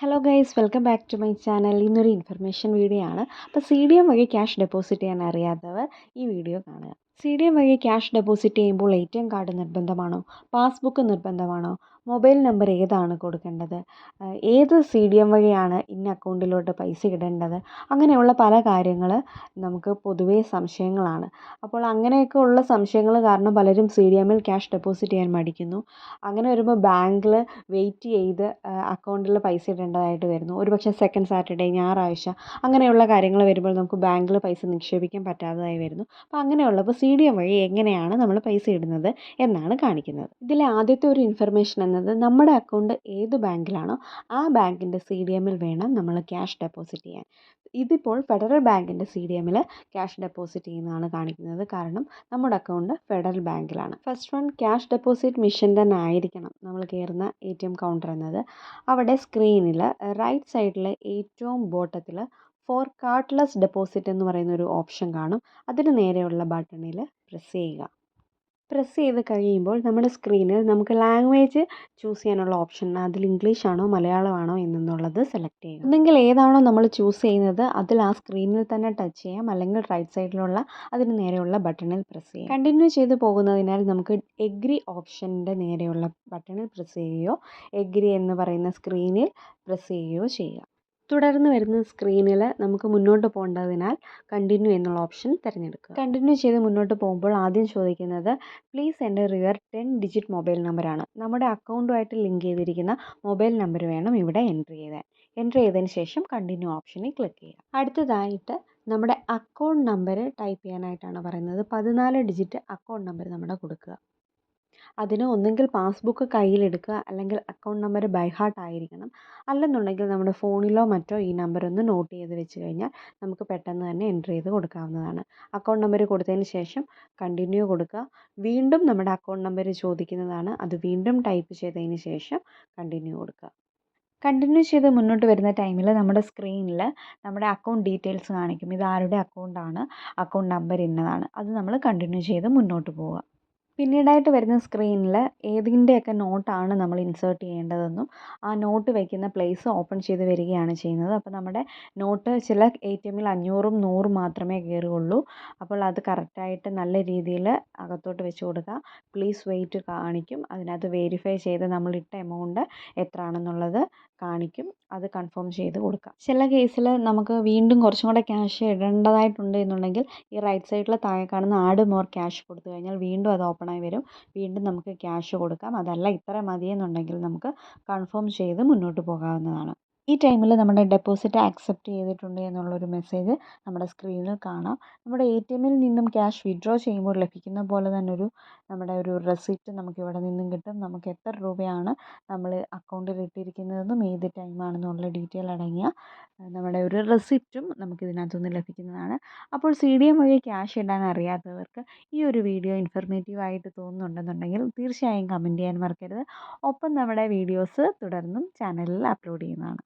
Hello guys welcome back to my channel ഇന്നൊരു information video ആണ്. അപ്പോൾ സി ഡി എം വഴി ക്യാഷ് ഡെപ്പോസിറ്റ് ചെയ്യാൻ അറിയാത്തവർ ഈ വീഡിയോ കാണുക. സി ഡി എം വഴി ക്യാഷ് ഡെപ്പോസിറ്റ് ചെയ്യുമ്പോൾ എ ടി എം കാർഡ് നിർബന്ധമാണോ? പാസ്ബുക്ക് നിർബന്ധമാണോ? മൊബൈൽ നമ്പർ ഏതാണ് കൊടുക്കേണ്ടത്? ഏത് സി ഡി എം വഴിയാണ് ഇന്ന അക്കൗണ്ടിലോട്ട് പൈസ ഇടേണ്ടത്? അങ്ങനെയുള്ള പല കാര്യങ്ങൾ നമുക്ക് പൊതുവേ സംശയങ്ങളാണ്. അപ്പോൾ അങ്ങനെയൊക്കെ ഉള്ള സംശയങ്ങൾ കാരണം പലരും സി ഡി എമ്മിൽ ക്യാഷ് ഡെപ്പോസിറ്റ് ചെയ്യാൻ മടിക്കുന്നു. അങ്ങനെ വരുമ്പോൾ ബാങ്കിൽ വെയിറ്റ് ചെയ്ത് അക്കൗണ്ടിൽ പൈസ ഇടേണ്ടതായിട്ട് വരുന്നു. ഒരുപക്ഷെ സെക്കൻഡ് സാറ്റർഡേ ഞായറാഴ്ച അങ്ങനെയുള്ള കാര്യങ്ങൾ വരുമ്പോൾ നമുക്ക് ബാങ്കിൽ പൈസ നിക്ഷേപിക്കാൻ പറ്റാത്തതായി വരുന്നു. അപ്പോൾ അങ്ങനെയുള്ളപ്പോൾ സി ഡി എം വഴി എങ്ങനെയാണ് നമ്മൾ പൈസ ഇടുന്നത് എന്നാണ് കാണിക്കുന്നത്. ഇതിലെ ആദ്യത്തെ ഒരു ഇൻഫർമേഷൻ എന്നത് നമ്മുടെ അക്കൗണ്ട് ഏത് ബാങ്കിലാണോ ആ ബാങ്കിന്റെ സി ഡി എമ്മിൽ വേണം നമ്മൾ ക്യാഷ് ഡെപ്പോസിറ്റ് ചെയ്യാൻ. ഇതിപ്പോൾ ഫെഡറൽ ബാങ്കിന്റെ സി ഡി എമ്മിൽ ക്യാഷ് ഡെപ്പോസിറ്റ് ചെയ്യുന്നതാണ് കാണിക്കുന്നത്. കാരണം നമ്മുടെ account federal ബാങ്കിലാണ്. First one cash deposit machine തന്നെ ആയിരിക്കണം നമ്മൾ കയറുന്ന എ ടി എം കൗണ്ടർ എന്നത്. അവിടെ സ്ക്രീനിൽ റൈറ്റ് സൈഡിലെ ഏറ്റവും ബോട്ടത്തിൽ ഫോർ കാർഡ്ലെസ് ഡെപ്പോസിറ്റ് എന്ന് പറയുന്ന ഒരു ഓപ്ഷൻ കാണും. അതിന് നേരെയുള്ള ബട്ടണിൽ പ്രസ് ചെയ്യുക. പ്രസ് ചെയ്ത് കഴിയുമ്പോൾ നമ്മുടെ സ്ക്രീനിൽ നമുക്ക് ലാംഗ്വേജ് ചൂസ് ചെയ്യാനുള്ള ഓപ്ഷൻ അതിൽ ഇംഗ്ലീഷ് ആണോ മലയാളമാണോ എന്നുള്ളത് സെലക്ട് ചെയ്യുക. ഒന്നെങ്കിൽ ഏതാണോ നമ്മൾ ചൂസ് ചെയ്യുന്നത് അതിൽ ആ സ്ക്രീനിൽ തന്നെ ടച്ച് ചെയ്യാം. അല്ലെങ്കിൽ റൈറ്റ് സൈഡിലുള്ള അതിന് നേരെയുള്ള ബട്ടണിൽ പ്രസ് ചെയ്യാം. കണ്ടിന്യൂ ചെയ്ത് പോകുന്നതിനാൽ നമുക്ക് എഗ്രി ഓപ്ഷന്റെ നേരെയുള്ള ബട്ടണിൽ പ്രസ് ചെയ്യുകയോ എഗ്രി എന്ന് പറയുന്ന സ്ക്രീനിൽ പ്രസ് ചെയ്യുകയോ ചെയ്യുക തുടർന്ന് വരുന്ന സ്ക്രീനിൽ നമുക്ക് മുന്നോട്ട് പോകേണ്ടതിനാൽ കണ്ടിന്യൂ എന്നുള്ള ഓപ്ഷൻ തിരഞ്ഞെടുക്കുക. കണ്ടിന്യൂ ചെയ്ത് മുന്നോട്ട് പോകുമ്പോൾ ആദ്യം ചോദിക്കുന്നത് please enter your ten digit mobile നമ്പറാണ് നമ്മുടെ അക്കൗണ്ടുമായിട്ട് ലിങ്ക് ചെയ്തിരിക്കുന്ന മൊബൈൽ നമ്പർ വേണം ഇവിടെ എന്റർ ചെയ്യാൻ എന്റർ ചെയ്തതിന് ശേഷം കണ്ടിന്യൂ ഓപ്ഷനിൽ ക്ലിക്ക് ചെയ്യുക. അടുത്തതായിട്ട് നമ്മുടെ അക്കൗണ്ട് നമ്പർ ടൈപ്പ് ചെയ്യാനായിട്ടാണ് പറയുന്നത്. പതിനാല് ഡിജിറ്റ് അക്കൗണ്ട് നമ്പർ നമ്മുടെ കൊടുക്കുക. അതിന് ഒന്നുകിൽ പാസ്ബുക്ക് കയ്യിലെടുക്കുക. അല്ലെങ്കിൽ അക്കൗണ്ട് നമ്പർ ബൈ ഹാർട്ട് ആയിരിക്കണം. അല്ലെന്നുണ്ടെങ്കിൽ നമ്മുടെ ഫോണിലോ മറ്റോ ഈ നമ്പർ ഒന്ന് നോട്ട് ചെയ്ത് വെച്ച് കഴിഞ്ഞാൽ നമുക്ക് പെട്ടെന്ന് തന്നെ എന്റർ ചെയ്ത് കൊടുക്കാവുന്നതാണ്. അക്കൗണ്ട് നമ്പർ കൊടുത്തതിന് ശേഷം കണ്ടിന്യൂ കൊടുക്കുക. വീണ്ടും നമ്മുടെ അക്കൗണ്ട് നമ്പർ ചോദിക്കുന്നതാണ്. അത് വീണ്ടും ടൈപ്പ് ചെയ്തതിന് ശേഷം കണ്ടിന്യൂ കൊടുക്കുക. കണ്ടിന്യൂ ചെയ്ത് മുന്നോട്ട് വരുന്ന ടൈമിൽ നമ്മുടെ സ്ക്രീനിൽ നമ്മുടെ അക്കൗണ്ട് ഡീറ്റെയിൽസ് കാണിക്കും. ഇത് ആരുടെ അക്കൗണ്ടാണ് അക്കൗണ്ട് നമ്പർ ഇന്നതാണ്. അത് നമ്മൾ കണ്ടിന്യൂ ചെയ്ത് മുന്നോട്ട് പോവുക. പിന്നീടായിട്ട് വരുന്ന സ്ക്രീനിൽ ഏതിന്റെയൊക്കെ നോട്ടാണ് നമ്മൾ ഇൻസേർട്ട് ചെയ്യേണ്ടതെന്നും ആ നോട്ട് വയ്ക്കുന്ന പ്ലേസ് ഓപ്പൺ ചെയ്ത് വരികയാണ് ചെയ്യുന്നത്. അപ്പോൾ നമ്മുടെ നോട്ട് ചില എ ടി എമ്മിൽ അഞ്ഞൂറും നൂറും മാത്രമേ കയറുകയുള്ളൂ. അപ്പോൾ അത് കറക്റ്റായിട്ട് നല്ല രീതിയിൽ അകത്തോട്ട് വെച്ച് കൊടുക്കുക. പ്ലീസ് വെയിറ്റ് കാണിക്കും. അതിനകത്ത് വെരിഫൈ ചെയ്ത് നമ്മളിട്ട എമൗണ്ട് എത്രയാണെന്നുള്ളത് കാണിക്കും. അത് കൺഫേം ചെയ്ത് കൊടുക്കാം. ചില കേസിൽ നമുക്ക് വീണ്ടും കുറച്ചും കൂടെ ക്യാഷ് ഇടേണ്ടതായിട്ടുണ്ട് എന്നുണ്ടെങ്കിൽ ഈ റൈറ്റ് സൈഡിൽ താഴെ കാണുന്ന ആഡ് മോർ ക്യാഷ് കൊടുത്തു കഴിഞ്ഞാൽ വീണ്ടും അത് ഓപ്പൺ ആയി വരും. വീണ്ടും നമുക്ക് ക്യാഷ് കൊടുക്കാം. അതല്ല ഇത്ര മതിയെന്നുണ്ടെങ്കിൽ നമുക്ക് കൺഫേം ചെയ്ത് മുന്നോട്ട് പോകാവുന്നതാണ്. ഈ ടൈമിൽ നമ്മുടെ ഡെപ്പോസിറ്റ് ആക്സെപ്റ്റ് ചെയ്തിട്ടുണ്ട് എന്നുള്ളൊരു മെസ്സേജ് നമ്മുടെ സ്ക്രീനിൽ കാണാം. നമ്മുടെ എ ടി എമ്മിൽ നിന്നും ക്യാഷ് വിഡ്രോ ചെയ്യുമ്പോൾ ലഭിക്കുന്ന പോലെ തന്നെ ഒരു നമ്മുടെ ഒരു റെസിപ്റ്റ് നമുക്ക് ഇവിടെ നിന്നും കിട്ടും. നമുക്ക് എത്ര രൂപയാണ് നമ്മൾ അക്കൗണ്ടിൽ ഇട്ടിരിക്കുന്നതെന്നും ഏത് ടൈമാണെന്നുള്ള ഡീറ്റെയിൽ അടങ്ങിയ നമ്മുടെ ഒരു റെസിപ്റ്റും നമുക്ക് ഇതിനകത്തുനിന്ന് ലഭിക്കുന്നതാണ്. അപ്പോൾ സി ഡി എം വഴി ക്യാഷ് ഇടാൻ അറിയാത്തവർക്ക് ഈ ഒരു വീഡിയോ ഇൻഫർമേറ്റീവ് ആയിട്ട് തോന്നുന്നുണ്ടെന്നുണ്ടെങ്കിൽ തീർച്ചയായും കമന്റ് ചെയ്യാൻ മറക്കരുത്. ഒപ്പം നമ്മുടെ വീഡിയോസ് തുടർന്നും ചാനലിൽ അപ്ലോഡ് ചെയ്യുന്നതാണ്.